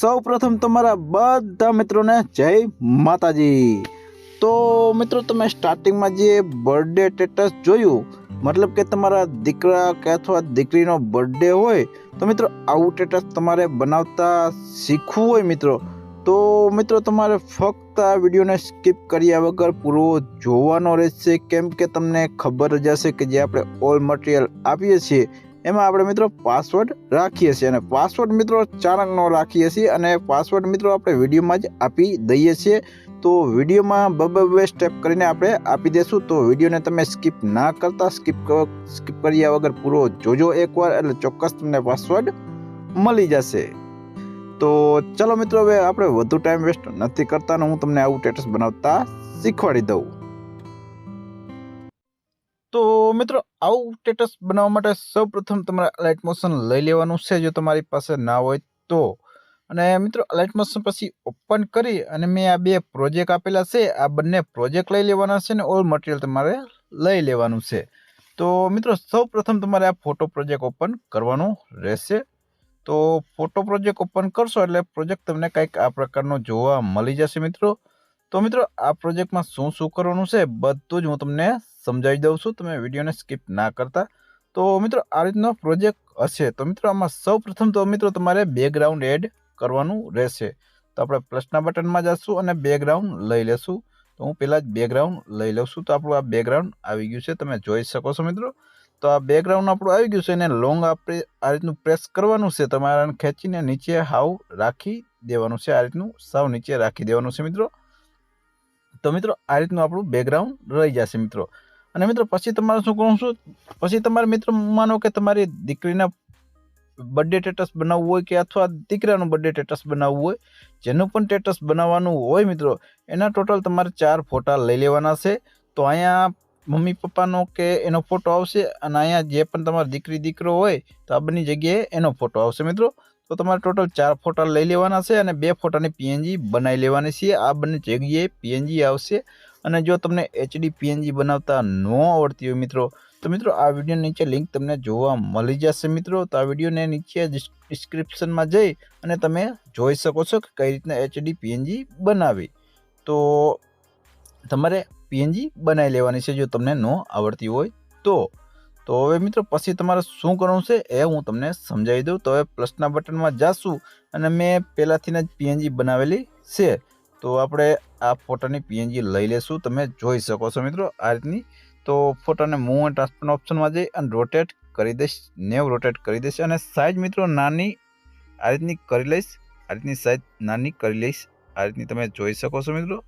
સૌ પ્રથમ તમારા બધા મિત્રોને જય માતાજી. તો મિત્રો, તમે સ્ટાર્ટિંગમાં જે બર્થડે સ્ટેટસ જોયું, મતલબ કે તમારા દીકરા કે અથવા દીકરીનો બર્થડે હોય, તો મિત્રો આવું સ્ટેટસ તમારે બનાવતા શીખવું હોય મિત્રો. તો મિત્રો, તમારે ફક્ત આ વિડીયોને સ્કીપ કર્યા વગર પૂરો જોવાનો રહેશે. કેમ કે તમને ખબર જ હશે કે જે આપણે ઓલ મટીરિયલ આપીએ છીએ એમાં આપણે મિત્રો પાસવર્ડ રાખીએ છીએ. અને પાસવર્ડ મિત્રો ચાણકનો રાખીએ છીએ અને પાસવર્ડ મિત્રો આપણે વિડીયોમાં જ આપી દઈએ છીએ. તો વિડીયોમાં બબે બે સ્ટેપ કરીને આપણે આપી દઈશું તો વિડીયોને તમે સ્કીપ ના કરતા સ્કીપ સ્કીપ કર્યા વગર પૂરો જોજો એકવાર. એટલે ચોક્કસ તમને પાસવર્ડ મળી જશે. તો ચલો મિત્રો, હવે આપણે વધુ ટાઈમ વેસ્ટ નથી કરતા અને હું તમને આવું સ્ટેટસ બનાવતા શીખવાડી દઉં. તો મિત્રો, આવું સ્ટેટસ બનાવવા માટે સૌપ્રથમ તમારે અલાઇટ મોશન લઈ લેવાનું છે, જો તમારી પાસે ના હોય તો. અને મિત્રો અલાઇટ મોશન પછી ઓપન કરી અને મેં આ બે પ્રોજેક્ટ આપેલા છે, આ બંને પ્રોજેક્ટ લઈ લેવાના છે ને ઓલ મટીરિયલ તમારે લઈ લેવાનું છે. તો મિત્રો સૌ પ્રથમ તમારે આ ફોટો પ્રોજેક્ટ ઓપન કરવાનું રહેશે. તો ફોટો પ્રોજેક્ટ ઓપન કરશો એટલે પ્રોજેક્ટ તમને કંઈક આ પ્રકારનો જોવા મળી જશે મિત્રો. તો મિત્રો, આ પ્રોજેક્ટમાં શું શું કરવાનું છે, બધું જ હું તમને સમજાવી દઉં છું. તમે વિડીયોને સ્કીપ ના કરતા. તો મિત્રો, આ રીતનો પ્રોજેક્ટ હશે. તો મિત્રો, આમાં સૌ તો મિત્રો તમારે બેકગ્રાઉન્ડ એડ કરવાનું રહેશે. તો આપણે પ્લસના બટનમાં જશું અને બેકગ્રાઉન્ડ લઈ લેશું. તો હું પહેલાં જ બેકગ્રાઉન્ડ લઈ લઉં છું. તો આપણું આ બેકગ્રાઉન્ડ આવી ગયું છે. તમે જોઈ શકો છો મિત્રો. તો આ બેકગ્રાઉન્ડ આપણું આવી ગયું છે એને લોંગ આપણે આ રીતનું પ્રેસ કરવાનું છે. તમારે ખેંચીને નીચે હાવ રાખી દેવાનું છે. આ રીતનું સાવ નીચે રાખી દેવાનું છે મિત્રો. તો મિત્રો, આ રીતનું આપણું બેકગ્રાઉન્ડ રહી જશે મિત્રો. અને મિત્રો, પછી તમારે શું કહું છું? પછી તમારે મિત્રો માનો કે તમારી દીકરીના બર્થડે સ્ટેટસ બનાવવું હોય કે અથવા દીકરાનું બર્થડે સ્ટેટસ બનાવવું હોય, જેનું પણ સ્ટેટસ બનાવવાનું હોય મિત્રો, એના ટોટલ તમારે ચાર ફોટા લઈ લેવાના છે. તો અહીંયા મમ્મી પપ્પાનો કે એનો ફોટો આવશે અને અહીંયા જે પણ તમારો દીકરી દીકરો હોય, તો આ બંને જગ્યાએ એનો ફોટો આવશે મિત્રો. તો તમારે ટોટલ ચાર ફોટા લઈ લેવાના છે અને બે ફોટાની પીએનજી બનાવી લેવાની છે. આ બંને જગ્યાએ પીએનજી આવશે. અને જો તમને એચડી પીએનજી બનાવતા ન આવડતી હોય મિત્રો, તો મિત્રો આ વીડિયો નીચે લિંક તમને જોવા મળી જશે મિત્રો. તો આ વિડીયોને નીચે ડિસ્ક્રિપ્શનમાં જઈ અને તમે જોઈ શકો છો કે કઈ રીતના એચડી પીએનજી બનાવી. તો તમારે પીએનજી બનાવી લેવાની છે જો તમને ન આવડતી હોય તો. તો હવે મિત્રો પછી તમારે શું કરવું છે એ હું તમને સમજાવી દઉં. તો હવે પ્લસના બટનમાં જાશું અને મેં પહેલાંથી જ પીએનજી બનાવેલી છે. તો આપણે આ ફોટાની પીએનજી લઈ લેશું. તમે જોઈ શકો છો મિત્રો આ રીતની. તો ફોટાને મૂવ એન્ડ ટ્રાન્સફર ઓપ્શનમાં જઈ અને રોટેટ કરી દઈશ. નેવ રોટેટ કરી દઈશ અને સાઇઝ મિત્રો નાની આ રીતની કરી લઈશ. આ રીતની સાઇઝ નાની કરી લઈશ. આ રીતની તમે જોઈ શકો છો મિત્રો.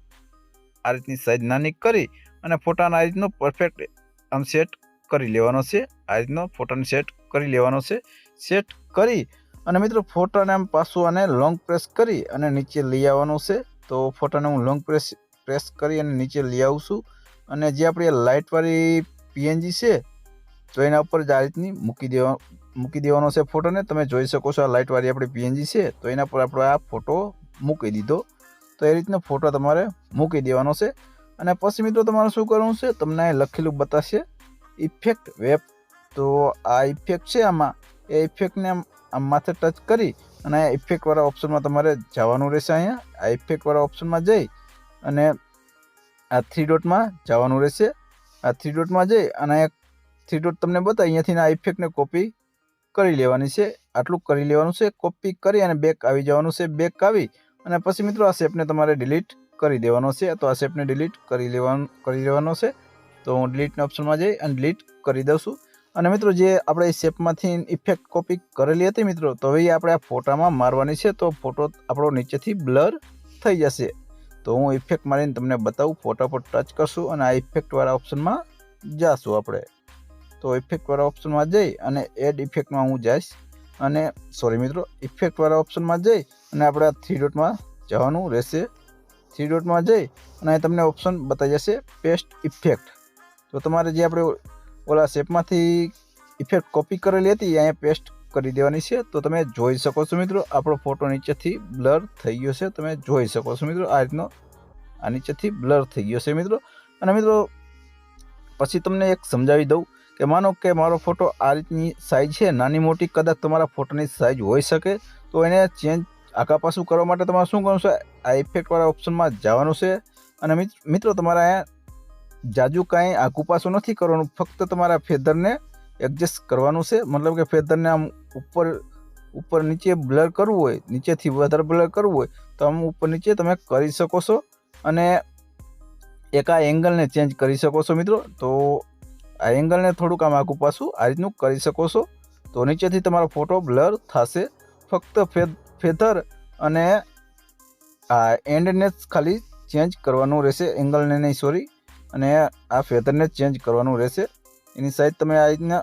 આ રીતની સાઇઝ નાની કરી અને ફોટાના આ રીતનો પરફેક્ટ આમ સેટ કરી લેવાનો છે. આ રીતનો ફોટાને સેટ કરી લેવાનો છે. સેટ કરી અને મિત્રો ફોટાને આમ પાછું આને લોંગ પ્રેસ કરી અને નીચે લઈ આવવાનું છે. તો ફોટાને હું લોંગ પ્રેસ પ્રેસ કરી અને નીચે લઈ આવું છું. અને જે આપણી લાઇટવાળી પીએનજી છે, તો એના ઉપર જ આ રીતની મૂકી દેવા, મૂકી દેવાનો છે ફોટોને. તમે જોઈ શકો છો આ લાઇટવાળી આપણી પીએનજી છે, તો એના પર આપણે આ ફોટો મૂકી દીધો. તો એ રીતનો ફોટો તમારે મૂકી દેવાનો છે. અને પછી મિત્રો તમારે શું કરવું છે, તમને લખેલું બતાવશે ઇફેક્ટ વેબ તો આ ઇફેક્ટ છે આમાં. એ ઇફેક્ટને આમ માથે ટચ કરી અને ઇફેક્ટવાળા ઓપ્શનમાં તમારે જવાનું રહેશે અહીંયા. આ ઇફેક્ટવાળા ઓપ્શનમાં જઈ અને આ થ્રી ડોટમાં જવાનું રહેશે. આ થ્રી ડોટમાં જઈ અને થ્રી ડોટ તમને બતાવી અહીંયાથી આ ઇફેક્ટને કોપી કરી લેવાની છે. આટલું કરી લેવાનું છે. કોપી કરી અને બેક આવી જવાનું છે. બેક આવી અને પછી મિત્રો આ શેપને તમારે ડિલીટ કરી દેવાનો છે. તો આ શેપને ડિલીટ કરી લેવાનું, કરી લેવાનો છે. તો હું ડિલીટના ઓપ્શનમાં જઈ અને ડિલીટ કરી દઉં છું. અને મિત્રો જે આપણે શેપમાંથી ઇફેક્ટ કોપી કરેલી હતી મિત્રો, તો હવે આપણે આ ફોટામાં મારવાની છે, તો ફોટો આપણો નીચેથી બ્લર થઈ જશે. તો હું ઇફેક્ટ મારીને તમને બતાવું, ફોટા પર ટચ કરશું અને આ ઇફેક્ટવાળા ઓપ્શનમાં જાશું આપણે. તો ઇફેક્ટવાળા ઓપ્શનમાં જઈ અને એડ ઇફેક્ટમાં હું જઈશ અને સોરી મિત્રો ઇફેક્ટવાળા ઓપ્શનમાં જઈ અને આપણે આ થ્રી ડોટમાં જવાનું રહેશે. થ્રી ડોટમાં જઈ અને તમને ઓપ્શન બતાવી જશે પેસ્ટ ઇફેક્ટ તો તમારે જે આપણે ઓલા શેપમાંથી ઇફેક્ટ કોપી કરેલી હતી અહીંયા પેસ્ટ કરી દેવાની છે. તો તમે જોઈ શકો છો મિત્રો, આપણો ફોટો નીચેથી બ્લર થઈ ગયો છે. તમે જોઈ શકો છો મિત્રો, આ રીતનો આ નીચેથી બ્લર થઈ ગયો છે મિત્રો. અને મિત્રો, પછી તમને એક સમજાવી દઉં કે માનો કે મારો ફોટો આ રીતની સાઇઝ છે, નાની મોટી કદાચ તમારા ફોટોની સાઇઝ હોઈ શકે, તો એને ચેન્જ આખા પાછું કરવા માટે તમારે શું કરવું છે? આ ઇફેક્ટવાળા ઓપ્શનમાં જવાનું છે. અને મિત્રો, તમારે અહીંયા જાજુ કાંઈ આખું પાછું નથી કરવાનું, ફક્ત તમારા ફેદરને એડજસ્ટ કરવાનું છે. મતલબ કે ફેદરને આમ ઉપર ઉપર નીચે બ્લર કરવું હોય, નીચેથી વધારે બ્લર કરવું હોય, તો આમ ઉપર નીચે તમે કરી શકો છો. અને એક આ એંગલને ચેન્જ કરી શકો છો મિત્રો. તો આ એંગલને થોડુંક આમ આખું પાછું આ રીતનું કરી શકો છો. તો નીચેથી તમારો ફોટો બ્લર થશે. ફક્ત ફેધર અને આ એન્ડને ખાલી ચેન્જ કરવાનું રહેશે. એંગલને નહીં સોરી અને આ ફેધરને ચેન્જ કરવાનું રહેશે. એની સાઈઝ તમે આ રીતના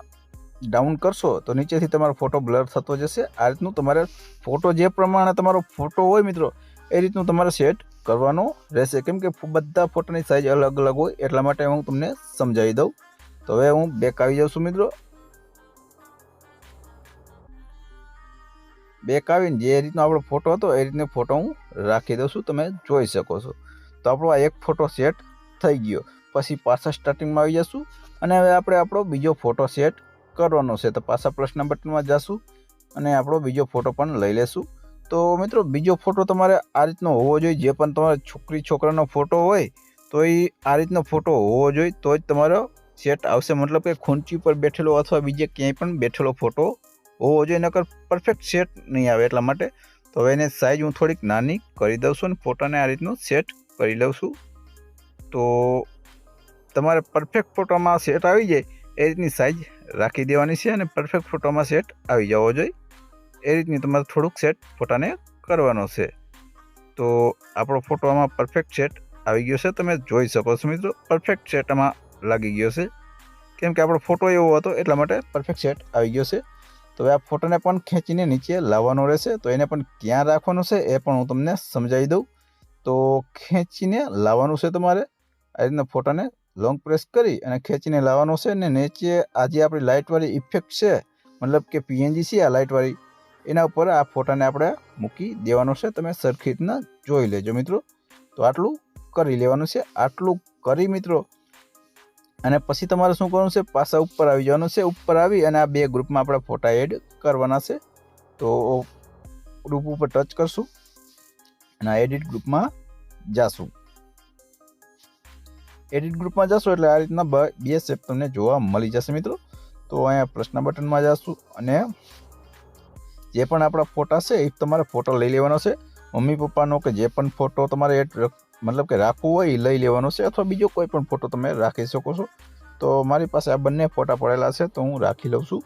ડાઉન કરશો તો નીચેથી તમારો ફોટો બ્લર થતો જશે. આ રીતનું તમારે ફોટો જે પ્રમાણે તમારો ફોટો હોય મિત્રો, એ રીતનું તમારે સેટ કરવાનો રહેશે. કેમ કે બધા ફોટાની સાઈઝ અલગ અલગ હોય, એટલા માટે હું તમને સમજાવી દઉં. તો હવે હું બેક આવી જાઉં છું મિત્રો. બેક આવીને જે રીતનો આપણો ફોટો હતો, એ રીતનો ફોટો હું રાખી દઉં છું. તમે જોઈ શકો છો. તો આપણો આ એક ફોટો સેટ થઈ ગયો. પછી પાછા સ્ટાર્ટિંગમાં આવી જશું. અને હવે આપણે આપણો બીજો ફોટો સેટ કરવાનો છે. તો પાછા પ્લસના બટનમાં જશું અને આપણો બીજો ફોટો પણ લઈ લેશું. તો મિત્રો, બીજો ફોટો તમારે આ રીતનો હોવો જોઈએ. જે પણ તમારા છોકરી છોકરાનો ફોટો હોય, તો એ આ રીતનો ફોટો હોવો જોઈએ. તો જ તમારો સેટ આવશે. મતલબ કે ખૂંચી પર બેઠેલો અથવા બીજે ક્યાંય પણ બેઠેલો ફોટો હોવો જોઈએ. નકર પરફેક્ટ સેટ નહીં આવે એટલા માટે. તો હવે એને સાઇઝ હું થોડીક નાની કરી દઉં છું અને ફોટાને આ રીતનું સેટ કરી લઉં છું. તો તમારે પરફેક્ટ ફોટોમાં સેટ આવી જાય, એ રીતની સાઇઝ રાખી દેવાની છે અને પરફેક્ટ ફોટોમાં સેટ આવી જવો જોઈએ. એ રીતની તમારે થોડુંક સેટ ફોટાને કરવાનો છે. તો આપણો ફોટો આમાં પરફેક્ટ સેટ આવી ગયો છે. તમે જોઈ શકો છો મિત્રો પરફેક્ટ સેટ આમાં લાગી ગયો છે. કેમ કે આપણો ફોટો એવો હતો, એટલા માટે પરફેક્ટ સેટ આવી ગયો છે. તો આ ફોટોને પણ ખેંચીને નીચે લાવવાનો રહેશે. તો એને પણ ક્યાં રાખવાનો છે, એ પણ હું તમને સમજાવી દઉં. તો ખેંચીને લાવવાનું છે તમારે. આ રીતના ફોટાને લોંગ પ્રેસ કરી અને ખેંચીને લાવવાનો છે ને નીચે આ જે આપણી લાઇટવાળી ઇફેક્ટ છે. મતલબ કે પીએનજી છે આ લાઇટવાળી એના ઉપર આ ફોટાને આપણે મૂકી દેવાનો છે. તમે સરખી રીતના જોઈ લેજો મિત્રો. તો આટલું કરી લેવાનું છે. આટલું કરી મિત્રો. અને પછી તમારે શું કરવાનું છે? પાછા ઉપર આવી જવાનું છે. ઉપર આવી અને આ બે ગ્રુપમાં આપણે ફોટા એડ કરવાના છે. તો ગ્રુપ ઉપર ટચ કરશું અને આ એડિટ ગ્રુપમાં જાશું. એડિટ ગ્રુપમાં જશો એટલે આ રીતના બ- શેપ તમને જોવા મળી જશે મિત્રો. તો અહીંયા પ્રશ્ન બટનમાં જશું અને જે પણ આપણા ફોટા છે એ તમારે ફોટો લઈ લેવાનો છે. મમ્મી પપ્પાનો કે જે પણ ફોટો તમારે એડ મતલબ કે રાખવો હોય એ લઈ લેવાનો છે અથવા બીજો કોઈ પણ ફોટો તમે રાખી શકો છો. તો મારી પાસે આ બંને ફોટા પડેલા છે તો હું રાખી લઉં છું.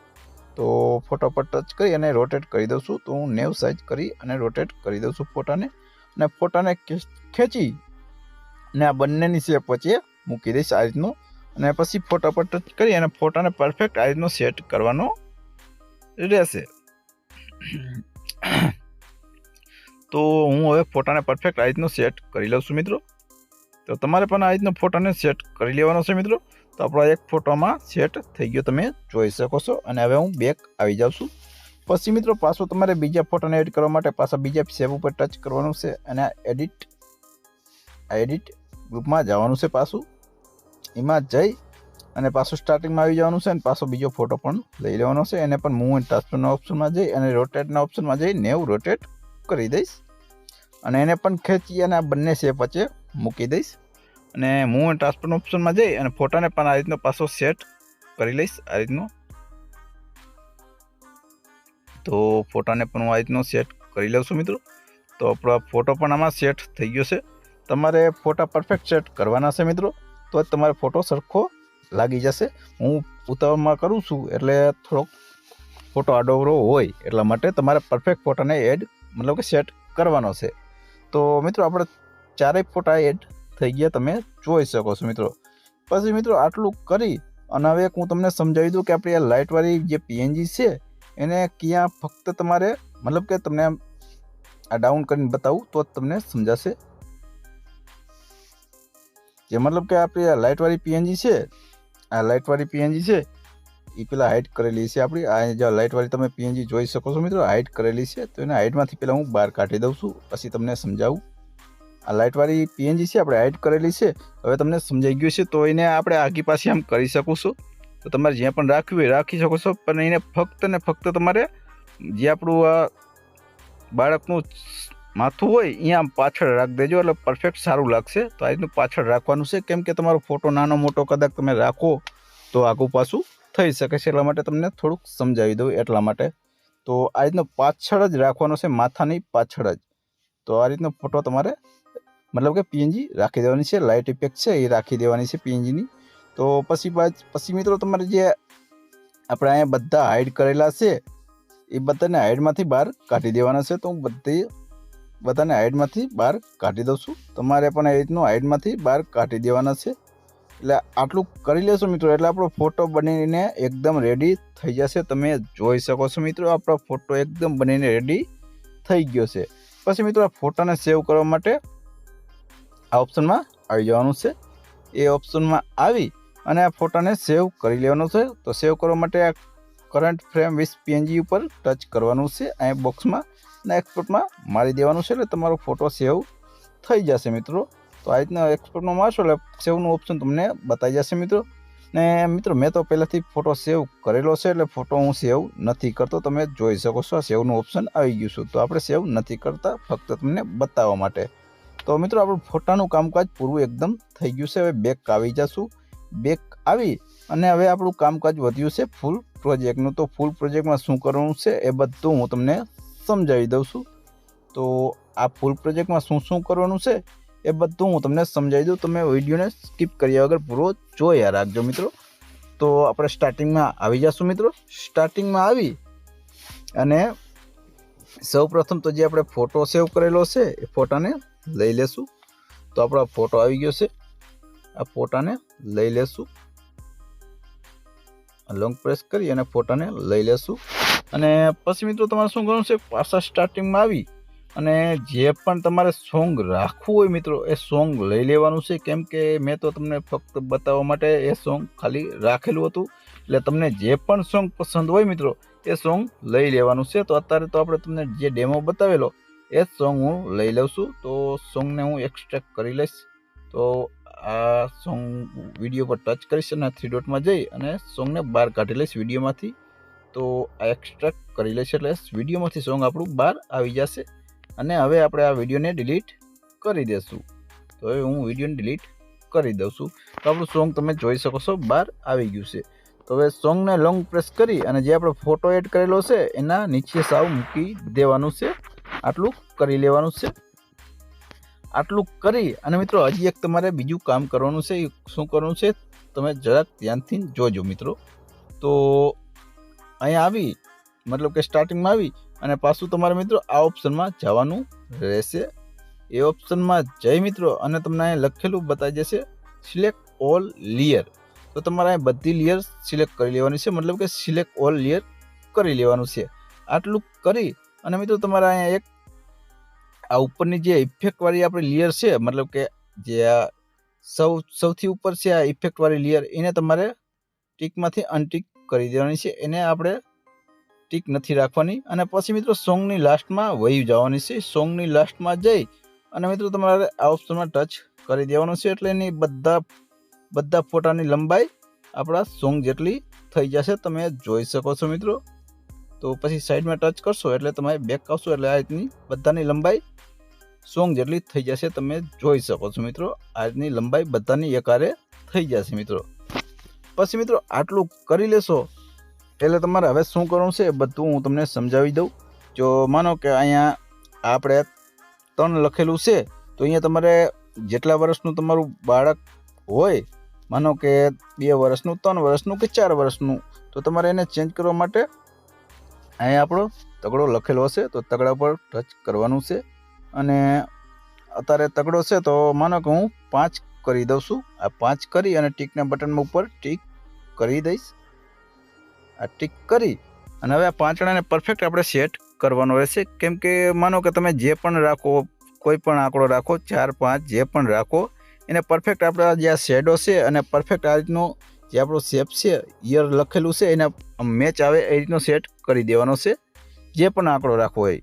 તો ફોટો પર ટચ કરી અને રોટેટ કરી દઉં છું. તો હું નેવ સાઇઝ કરી અને રોટેટ કરી દઉં છું ફોટાને. અને ફોટાને ખેંચી અને આ બંનેની શેપ વચ્ચે મૂકી દઈશ આ રીતનો. અને પછી ફોટા પર ટચ કરી અને ફોટાને પરફેક્ટ આ રીતનો સેટ કરવાનો રહેશે. તો હું હવે ફોટાને પરફેક્ટ આ રીતનો સેટ કરી લઉં છું મિત્રો. તો તમારે પણ આ રીતનો ફોટાને સેટ કરી લેવાનો છે મિત્રો. તો આપણો એક ફોટોમાં સેટ થઈ ગયો તમે જોઈ શકો છો. અને હવે હું બેક આવી જાઉં છું. પછી મિત્રો પાછું તમારે બીજા ફોટોને એડ કરવા માટે પાછા બીજા સેવ ઉપર ટચ કરવાનું છે. અને એડિટ આ એડિટ ગ્રુપમાં જવાનું છે પાછું. એમાં જઈ અને પાછું સ્ટાર્ટિંગમાં આવી જવાનું છે અને પાછો બીજો ફોટો પણ લઈ લેવાનો છે. એને પણ મૂવ એન્ડ ટ્રાન્સફરના ઓપ્શનમાં જઈ અને રોટેટના ઓપ્શનમાં જઈ નેવું રોટેટ કરી દઈશ. અને એને પણ ખેંચી અને આ બંને શેપ વચ્ચે મૂકી દઈશ. અને મૂવ એન્ડ ટ્રાન્સફરના ઓપ્શનમાં જઈ અને ફોટાને પણ આ રીતનો પાછો સેટ કરી લઈશ, આ રીતનો. તો ફોટાને પણ હું આ રીતનો સેટ કરી લઉં છું મિત્રો. તો આપણો ફોટો પણ આમાં સેટ થઈ ગયો છે. તમારે ફોટા પરફેક્ટ સેટ કરવાના છે મિત્રો. તો જ તમારે ફોટો સરખો લાગી જશે. હું ઉતાવળમાં કરું છું એટલે થોડોક ફોટો આડોવરો હોય એટલા માટે તમારે પરફેક્ટ ફોટાને એડ મતલબ કે સેટ કરવાનો છે. તો મિત્રો આપણે ચારેય ફોટા એડ થઈ ગયા તમે જોઈ શકો છો મિત્રો. પછી મિત્રો આટલું કરી અને હવે હું તમને સમજાવી દઉં કે આપણી આ લાઇટવાળી જે પીએનજી છે એને ક્યાં ફક્ત તમારે મતલબ કે તમને આ ડાઉન કરીને બતાવું તો જ તમને સમજાશે. જે મતલબ કે આપણી આ લાઇટવાળી પીએનજી છે, આ લાઇટવાળી પીએનજી છે એ પેલા હાઇટ કરેલી છે આપણી. આ જે લાઇટવાળી તમે પીએનજી જોઈ શકો છો મિત્રો, હાઇટ કરેલી છે, તો એને હાઇટમાંથી પહેલાં હું બહાર કાઢી દઉં છું, પછી તમને સમજાવું. આ લાઇટવાળી પીએનજી છે, આપણે હાઇટ કરેલી છે, હવે તમને સમજાઈ ગયું છે, તો એને આપણે આગી પાસે આમ કરી શકો છો. તો તમારે જ્યાં પણ રાખવી હોય રાખી શકો છો, પણ એને ફક્ત ને ફક્ત તમારે જે આપણું આ બાળકનું માથું હોય અહીંયા પાછળ રાખી દેજો એટલે પરફેક્ટ સારું લાગશે. તો આ રીતનું પાછળ રાખવાનું છે. કેમ કે તમારો ફોટો નાનો મોટો કદાચ તમે રાખો, તો આગું પાછું થઈ શકે છે. એટલા માટે તમને થોડુંક સમજાવી દઉં એટલા માટે. તો આ રીતનો પાછળ જ રાખવાનો છે, માથાની પાછળ જ. તો આ રીતનો ફોટો તમારે, મતલબ કે પીએનજી રાખી દેવાની છે. લાઇટ ઇફેક્ટ છે, એ રાખી દેવાની છે પીએનજીની તો પછી પછી મિત્રો તમારે જે આપણે અહીંયા બધા હાઈડ કરેલા છે, એ બધાને હાઈડમાંથી બહાર કાઢી દેવાના છે. તો હું બધી બધાને હાઈડમાંથી બહાર કાઢી દઉં છું. તમારે પણ એ રીતનું હાઈડમાંથી બહાર કાઢી દેવાના છે. એટલે આટલું કરી લેશો મિત્રો, એટલે આપણો ફોટો બનીને એકદમ રેડી થઈ જશે. તમે જોઈ શકો છો મિત્રો, આપણો ફોટો એકદમ બનીને રેડી થઈ ગયો છે. પછી મિત્રો આ ફોટાને સેવ કરવા માટે આ ઓપ્શનમાં આવી જવાનું છે. એ ઓપ્શનમાં આવી અને આ ફોટાને સેવ કરી લેવાનો છે. તો સેવ કરવા માટે આ કરંટ ફ્રેમ વિથ પીએનજી ઉપર ટચ કરવાનું છે. અહીંયા બોક્સમાં અને એક્સપોર્ટમાં મારી દેવાનું છે એટલે તમારો ફોટો સેવ થઈ જશે મિત્રો. તો આ રીતના એક્સપોર્ટમાં મારશો એટલે સેવનું ઓપ્શન તમને બતાવી જશે મિત્રો. ને મિત્રો, મેં તો પહેલાંથી ફોટો સેવ કરેલો છે એટલે ફોટો હું સેવ નથી કરતો. તમે જોઈ શકો છો આ સેવનું ઓપ્શન આવી ગયું છે. તો આપણે સેવ નથી કરતા, ફક્ત તમને બતાવવા માટે. તો મિત્રો, આપણું ફોટાનું કામકાજ પૂરું એકદમ થઈ ગયું છે. હવે બેક આવી જશું. બેક આવી અને હવે આપણું કામકાજ વધ્યું છે ફૂલ પ્રોજેક્ટનું તો ફૂલ પ્રોજેક્ટમાં શું કરવાનું છે એ બધું હું તમને સમજાવી દઉં છું. તો આ ફૂલ પ્રોજેક્ટમાં શું શું કરવાનું છે એ બધું હું તમને સમજાવી દઉં. તમે વિડીયોને સ્કીપ કર્યા વગર પૂરો જોયા રાખજો મિત્રો. તો આપણે સ્ટાર્ટિંગમાં આવી જશું મિત્રો. સ્ટાર્ટિંગમાં આવી અને સૌ પ્રથમ તો જે આપણે ફોટો સેવ કરેલો છે એ ફોટાને લઈ લેશું. તો આપણો ફોટો આવી ગયો છે. આ ફોટાને લઈ લેશું. લોંગ પ્રેસ કરી અને ફોટાને લઈ લેશું. અને પછી મિત્રો તમારે શું કરવાનું છે? પાછા સ્ટાર્ટિંગમાં આવી અને જે પણ તમારે સોંગ રાખવું હોય મિત્રો, એ સોંગ લઈ લેવાનું છે. કેમ કે મેં તો તમને ફક્ત બતાવવા માટે એ સોંગ ખાલી રાખેલું હતું. એટલે તમને જે પણ સોંગ પસંદ હોય મિત્રો, એ સોંગ લઈ લેવાનું છે. તો અત્યારે તો આપણે તમને જે ડેમો બતાવેલો, એ જ સોંગ હું લઈ લઉં છું. તો સોંગને હું એક્સટ્રેક્ટ કરી લઈશ. તો આ સોંગ વીડિયો પર ટચ કરીશ અને થ્રી ડોટમાં જઈ અને સોંગને બહાર કાઢી લઈશ વિડીયોમાંથી તો આ એક્સ્ટ્રેક્ટ કરી લેશે એટલે વિડીયોમાંથી સોંગ આપણું બહાર આવી જશે. અને હવે આપણે આ વિડીયોને ડિલીટ કરી દઈશું તો હવે હું વિડીયોને ડિલીટ કરી દઉં છું. તો આપણું સોંગ તમે જોઈ શકો છો, બહાર આવી ગયું છે. તો હવે સોંગને લોંગ પ્રેસ કરી અને જે આપણે ફોટો એડ કરેલો છે, એના નીચે સાવ મૂકી દેવાનું છે. આટલું કરી લેવાનું છે. આટલું કરી અને મિત્રો, હજી એક તમારે બીજું કામ કરવાનું છે. શું કરવાનું છે, તમે જરાક ધ્યાનથી જોજો મિત્રો. તો અહીંયા આવી, મતલબ કે સ્ટાર્ટિંગમાં આવી અને પાછું તમારે મિત્રો આ ઓપ્શનમાં જવાનું રહેશે. એ ઓપ્શનમાં જઈ મિત્રો અને તમને અહીંયા લખેલું બતાવી જશે સિલેક્ટ ઓલ લિયર તો તમારે અહીં બધી લિયર સિલેક્ટ કરી લેવાની છે, મતલબ કે સિલેક્ટ ઓલ લિયર કરી લેવાનું છે. આટલું કરી અને મિત્રો તમારે અહીંયા એક આ ઉપરની જે ઇફેક્ટવાળી આપણી લિયર છે, મતલબ કે જે આ સૌ, સૌથી ઉપર છે આ ઇફેક્ટવાળી લિયર એને તમારે ટીકમાંથી અનટીક કરી દેવાની છે. એને આપણે ટીક નથી રાખવાની. અને પછી મિત્રો સોંગની લાસ્ટમાં વહી જવાની છે. સોંગની લાસ્ટમાં જઈ અને મિત્રો તમારે આ ઓપ્શનમાં ટચ કરી દેવાનું છે. એટલે એની બધા બધા ફોટાની લંબાઈ આપણા સોંગ જેટલી થઈ જશે તમે જોઈ શકો છો મિત્રો. તો પછી સાઈડમાં ટચ કરશો એટલે તમે બેક આવશો એટલે આ રીતની બધાની લંબાઈ સોંગ જેટલી થઈ જશે તમે જોઈ શકો છો મિત્રો. આજની લંબાઈ બધાની એકારે થઈ જશે મિત્રો. પછી મિત્રો આટલું કરી લેશો, એટલે તમારે હવે શું કરવાનું છે એ બધું હું તમને સમજાવી દઉં. જો માનો કે અહીંયા આપણે ત્રણ લખેલું છે, તો અહીંયા તમારે જેટલા વર્ષનું તમારું બાળક હોય, માનો કે બે વર્ષનું, ત્રણ વર્ષનું કે ચાર વર્ષનું, તો તમારે એને ચેન્જ કરવા માટે અહીંયા આપણો તગડો લખેલો હશે, તો તગડા પર ટચ કરવાનું છે. અને અત્યારે તગડો છે, તો માનો કે હું પાંચ કરી દઉં છું. આ પાંચ કરી અને ટીકના બટન ઉપર ટીક કરી દઈશ. આ ટીક કરી અને હવે આ પાંચડાને પરફેક્ટ આપણે સેટ કરવાનો રહેશે. કેમ કે માનો કે તમે જે પણ રાખો, કોઈ પણ આંકડો રાખો, ચાર, પાંચ, જે પણ રાખો, એને પરફેક્ટ આપણા જે આ શેડો છે અને પરફેક્ટ આ રીતનો જે આપણો શેપ છે યર લખેલું છે, એને મેચ આવે એ રીતનો સેટ કરી દેવાનો છે. જે પણ આંકડો રાખવો હોય.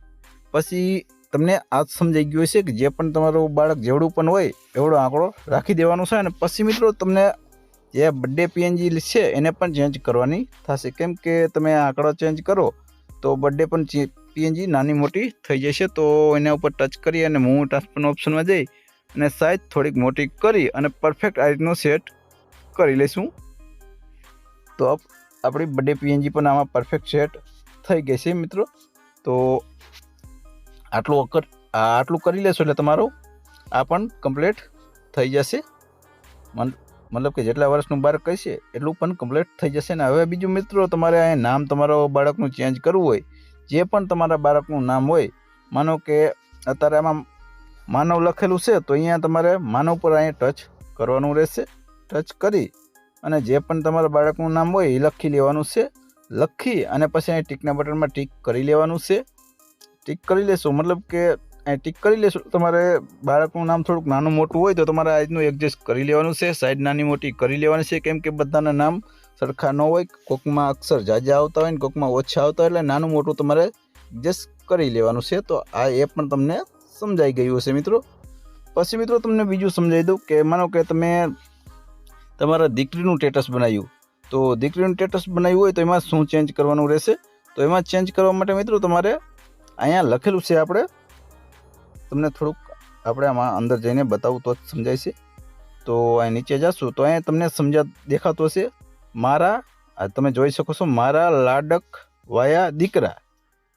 પછી તમને આ સમજાઈ ગયું હશે કે જે પણ તમારું બાળક જેવડું પણ હોય એવડો આંકડો રાખી દેવાનો છે અને પછી મિત્રો તમને જે બર્થડે પીએનજી છે એને પણ ચેન્જ કરવાની થશે. કેમ કે તમે આંકડો ચેન્જ કરો તો બર્થડે પણ પીએનજી નાની મોટી થઈ જશે તો એના ઉપર ટચ કરી અને મૂવ ટ્રાન્સફરનો ઓપ્શનમાં જઈ અને સાઇઝ થોડીક મોટી કરી અને પરફેક્ટ આ રીતનો સેટ કરી લઈશું. તો આપણી બર્થડે પીએનજી પણ આમાં પરફેક્ટ સેટ થઈ ગઈ છે મિત્રો. તો આટલું અકર આટલું કરી લેશો એટલે તમારું આ પણ કમ્પ્લીટ થઈ જશે. મતલબ કે જેટલા વર્ષનું બાળક કહેશે, એટલું પણ કમ્પ્લીટ થઈ જશે. ને હવે બીજું મિત્રો, તમારે આ નામ તમારો બાળકનું ચેન્જ કરવું હોય, જે પણ તમારા બાળકનું નામ હોય, માનો કે અત્યારે આમાં માનવ લખેલું છે, તો અહીંયા તમારે માનવ પર અહીંયા ટચ કરવાનું રહેશે. ટચ કરી અને જે પણ તમારા બાળકનું નામ હોય એ લખી લેવાનું છે. લખી અને પછી અહીં ટીકના બટનમાં ટીક કરી લેવાનું છે. ટીક કરી લેશો, મતલબ કે ટીક કરી લેશો, તમારે બાળકનું નામ થોડુંક નાનું મોટું હોય તો તમારે આ રીતનું એડજસ્ટ કરી લેવાનું છે સાઈડ નાની મોટી કરી લેવાની છે, કેમ કે બધાના નામ સરખા ન હોય, કોકમાં અક્ષર જાજા આવતા હોય ને કોકમાં ઓછા આવતા હોય એટલે નાનું મોટું તમારે એડજસ્ટ કરી લેવાનું છે. તો આ એ પણ તમને સમજાઈ ગયું હશે મિત્રો. પછી મિત્રો તમને બીજું સમજાવી દઉં કે માનો કે તમે તમારા દીકરીનું સ્ટેટસ બનાવ્યું. તો દીકરીનું સ્ટેટસ બનાવ્યું હોય તો એમાં શું ચેન્જ કરવાનું રહેશે? તો એમાં ચેન્જ કરવા માટે મિત્રો તમારે અહીંયા લખેલું છે આપણે. તમને થોડુંક આપણે આમાં અંદર જઈને બતાવું તો જ સમજાય છે. તો અહીં નીચે જશું. તો અહીંયા તમને સમજા દેખાતો હશે. મારા તમે જોઈ શકો છો, મારા લાડક વાયા દીકરા.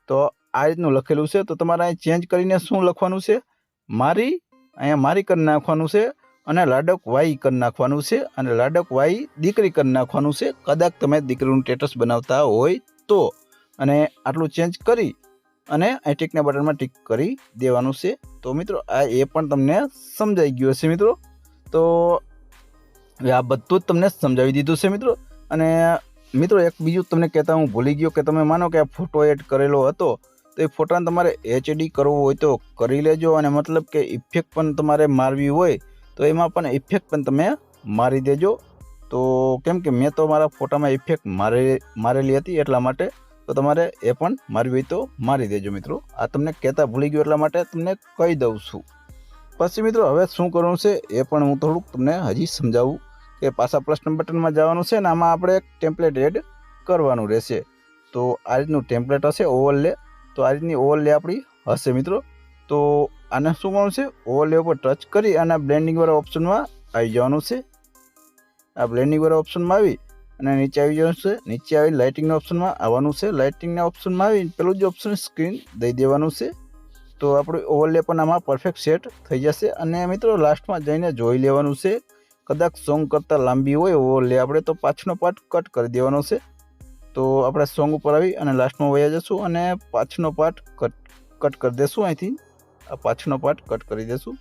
તો આ રીતનું લખેલું છે. તો તમારે અહીં ચેન્જ કરીને શું લખવાનું છે? મારી, અહીંયા મારી કરી નાખવાનું છે અને લાડક વાઈ કરી નાખવાનું છે અને લાડક વાઈ દીકરી કરી નાખવાનું છે. કદાચ તમે દીકરીનું સ્ટેટસ બનાવતા હોય તો. અને આટલું ચેન્જ કરી અને ટીકના બટનમાં ટીક કરી દેવાનું છે. તો મિત્રો, આ એ પણ તમને સમજાઈ ગયું હશે મિત્રો. તો આ બધું જ તમને સમજાવી દીધું છે મિત્રો. અને મિત્રો, એક બીજું તમને કહેતા હું ભૂલી ગયો કે તમે માનો કે આ ફોટો એડ કરેલો હતો, તો એ ફોટાને તમારે એચડી કરવો હોય તો કરી લેજો અને મતલબ કે ઇફેક્ટ પણ તમારે મારવી હોય, તો એમાં પણ ઇફેક્ટ પણ તમે મારી દેજો. તો કેમ કે મેં તો મારા ફોટામાં ઇફેક્ટ મારે, મારેલી હતી એટલા માટે તો તમારે એ પણ મારવી હોય તો મારી દેજો મિત્રો. આ તમને કહેતા ભૂલી ગયો એટલા માટે તમને કહી દઉં છું. પછી મિત્રો હવે શું કરવાનું છે એ પણ હું થોડુંક તમને હજી સમજાવું કે પાછા પ્રશ્ન બટનમાં જવાનું છે અને આમાં આપણે એક ટેમ્પલેટ એડ કરવાનું રહેશે. તો આ રીતનું ટેમ્પલેટ હશે ઓવરલે તો આ રીતની ઓવરલે આપણી હશે મિત્રો. તો આને શું કરવાનું છે? ઓવરલે ઉપર ટચ કરી અને બ્લેન્ડિંગવાળા ઓપ્શનમાં આવી જવાનું છે. આ બ્લેન્ડિંગવાળા ઓપ્શનમાં આવી અને નીચે આવી જવાનું છે. નીચે આવી લાઇટિંગના ઓપ્શનમાં આવવાનું છે. લાઇટિંગના ઓપ્શનમાં આવી પેલું જ ઓપ્શન સ્ક્રીન દઈ દેવાનું છે. તો આપણું ઓવરલે પણ આમાં પરફેક્ટ સેટ થઈ જશે. અને મિત્રો લાસ્ટમાં જઈને જોઈ લેવાનું છે. કદાચ સોંગ કરતાં લાંબી હોય ઓવરલે આપણે તો પાછળનો પાર્ટ કટ કરી દેવાનો છે. તો આપણે સોંગ ઉપર આવી અને લાસ્ટમાં વયા જશું અને પાછળનો પાર્ટ કટ કટ કરી દેશું અહીંથી. આ પાછળનો પાર્ટ કટ કરી દેશું.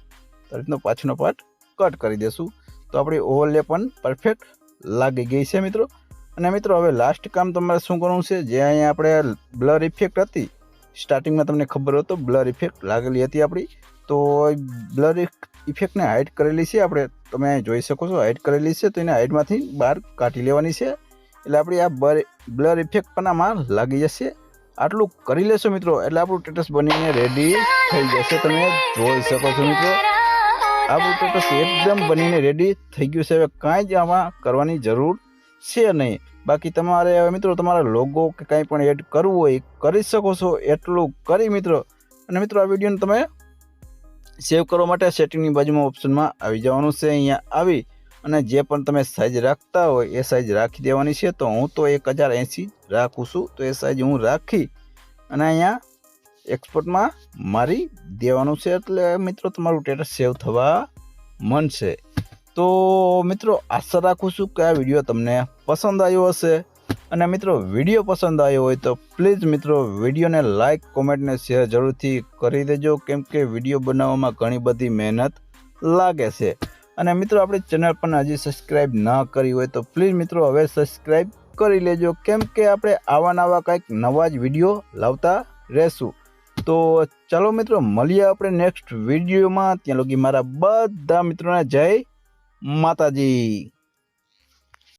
આ રીતનો પાછળનો પાર્ટ કટ કરી દેશું. તો આપણી ઓવરલે પણ પરફેક્ટ લાગી ગઈ છે મિત્રો. અને મિત્રો, હવે લાસ્ટ કામ તમારે શું કરવું છે? જે અહીંયા આપણે બ્લર ઇફેક્ટ હતી સ્ટાર્ટિંગમાં તમને ખબર હતો બ્લર ઇફેક્ટ લાગેલી હતી આપણી. તો બ્લર ઇફેક્ટને હાઇડ કરેલી છે આપણે. તમે જોઈ શકો છો હાઇડ કરેલી છે, તો એને હાઇડમાંથી બહાર કાઢી લેવાની છે. એટલે આપણી આ બર બ્લર ઇફેક્ટ પણ આમાં લાગી જશે. આટલું કરી લેશો મિત્રો, એટલે આપણું સ્ટેટસ બનીને રેડી થઈ જશે. તમે જોઈ શકો છો મિત્રો. આપણું તો એકદમ બનીને રેડી થઈ ગયું છે. હવે કાંઈ જ આમાં કરવાની જરૂર છે નહીં. બાકી તમારે હવે મિત્રો તમારા લોગો કે કાંઈ પણ એડ કરવું હોય એ કરી શકો છો એટલું કરી મિત્રો. અને મિત્રો આ વિડીયોને તમે સેવ કરવા માટે સેટિંગની બાજુમાં ઓપ્શનમાં આવી જવાનું છે. અહીંયા આવી અને જે પણ તમે સાઇઝ રાખતા હોય એ સાઇઝ રાખી દેવાની છે. તો હું તો એક હજાર એંસી રાખું છું. તો એ સાઇઝ હું રાખી અને અહીંયા એક્સપોર્ટમાં મારી દેવાનું છે એટલે મિત્રો તમારું સ્ટેટસ સેવ થવા મનશે તો મિત્રો આશા રાખું છું કે આ વીડિયો તમને પસંદ આવ્યો હશે. અને મિત્રો વીડિયો પસંદ આવ્યો હોય તો પ્લીઝ મિત્રો વિડીયોને લાઇક કોમેન્ટને શેર જરૂરથી કરી દેજો. કેમ કે વીડિયો બનાવવામાં ઘણી બધી મહેનત લાગે છે. અને મિત્રો આપણી ચેનલ પણ હજી સબસ્ક્રાઈબ ના કરી હોય તો પ્લીઝ મિત્રો હવે સબસ્ક્રાઈબ કરી લેજો. કેમ કે આપણે આવા નવા કંઈક નવા જ વીડિયો લાવતા રહેશું. તો ચાલો મિત્રો મળીએ આપણે નેક્સ્ટ વિડીયોમાં ત્યાં લગી મારા બધા મિત્રોને જય માતાજી.